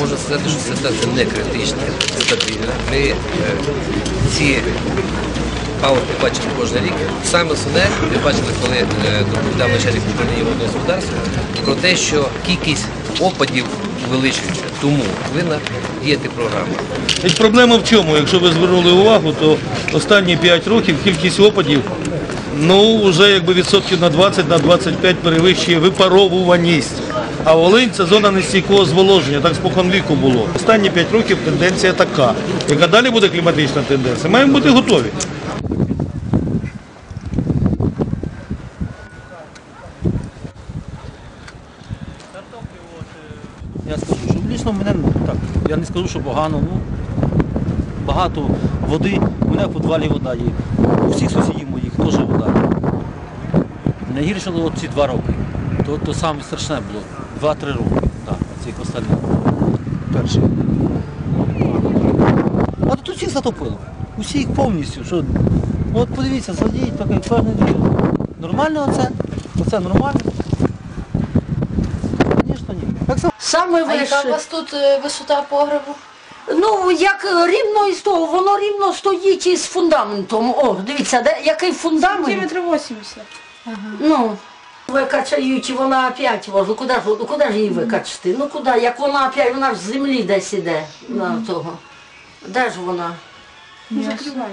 можу сказати, що ситуація не критична, стабільна. Ми е, ці паунти бачимо кожен рік. Саме основне, ви бачили, коли е, доповідав начальник управління водного господарства, про те, що кількість опадів увеличується. Тому повинна діяти програма. Ведь проблема в чому? Якщо ви звернули увагу, то останні 5 років кількість опадів ну, вже якби відсотків на 20 на 25 перевищує випаровуваність. А Волинь це зона нестійкого зволоження, так спокон віку було. Останні 5 років тенденція така. Яка далі буде кліматична тенденція, маємо бути готові. Я скажу, що лічно мене ну, так, я не скажу, що погано, ну багато води, у мене в підвалі вода є. У всіх сусідів моїх теж вода. Найгірше було ці два роки. То, то саме страшне було. Два-три роки. Так, цих останніх. Перший. А тут усіх затопило. Усіх повністю. Що, от подивіться, садіть, таке кожне двір. Нормально оце? Оце нормально? Звісно, ні. Так само. Саме А яка у вище. вас тут е, висота погребу? Ну, як е, рівно із того, воно рівно стоїть із фундаментом. О, дивіться, де, який фундамент. Сантиметрів 80. Ну, викачають, і вона опять возу. Куди ж, ну, куди ж її викачати? Ну куди? Як вона опять, вона ж з землі десь іде на того. Де ж вона? Не закривай.